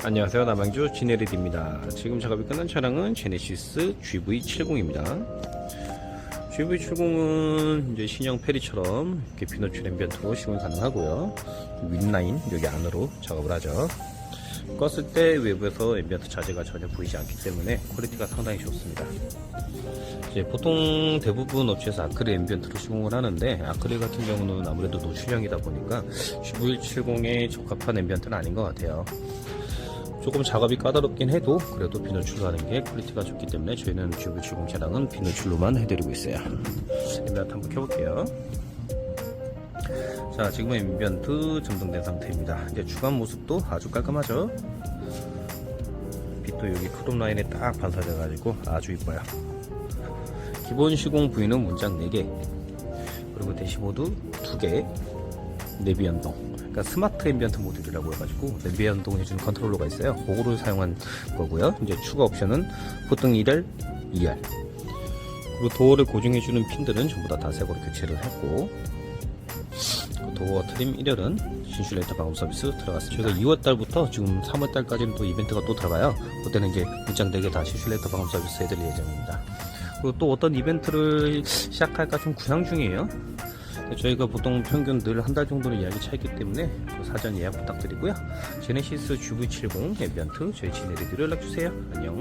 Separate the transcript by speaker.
Speaker 1: 안녕하세요. 남양주 지네리드입니다. 지금 작업이 끝난 차량은 제네시스 GV70입니다. GV70은 이제 신형 페리처럼 이렇게 비노출 앰비언트로 시공이 가능하고요. 윗라인 여기 안으로 작업을 하죠. 껐을 때 외부에서 앰비언트 자재가 전혀 보이지 않기 때문에 퀄리티가 상당히 좋습니다. 이제 보통 대부분 업체에서 아크릴 앰비언트로 시공을 하는데 아크릴 같은 경우는 아무래도 노출형이다 보니까 GV70에 적합한 앰비언트는 아닌 것 같아요 조금 작업이 까다롭긴 해도 그래도 비노출로 하는 게 퀄리티가 좋기 때문에 저희는 GV70 차량은 비노출로만 해드리고 있어요. 앰비언트 한번 켜볼게요. 자 지금은 앰비언트 점등된 상태입니다. 이제 주간 모습도 아주 깔끔하죠? 빛도 여기 크롬 라인에 딱 반사돼 가지고 아주 이뻐요. 기본 시공 부위는 문장 4개 그리고 대시보드 2개 내비 연동 그러니까 스마트 앰비언트 모듈이라고 해가지고 내비 연동 해주는 컨트롤러가 있어요 그거를 사용한 거고요 이제 추가 옵션은 보통 1R, 2R 그리고 도어를 고정해주는 핀들은 전부 다다 새거로 교체를 했고 그 도어 트림 1열은 신슐레이터 방음 서비스 들어갔습니다. 저희가 2월달부터 지금 3월달까지는 또 이벤트가 또 들어가요. 그때는 이제 문장 4개 다 신슐레이터 방음 서비스 해드릴 예정입니다. 그리고 또 어떤 이벤트를 시작할까 좀 구상 중이에요. 저희가 보통 평균 늘 한 달 정도는 예약이 차있기 때문에 그 사전 예약 부탁드리고요. 제네시스 GV70 앰비언트 저희 지네리드로 연락주세요. 안녕.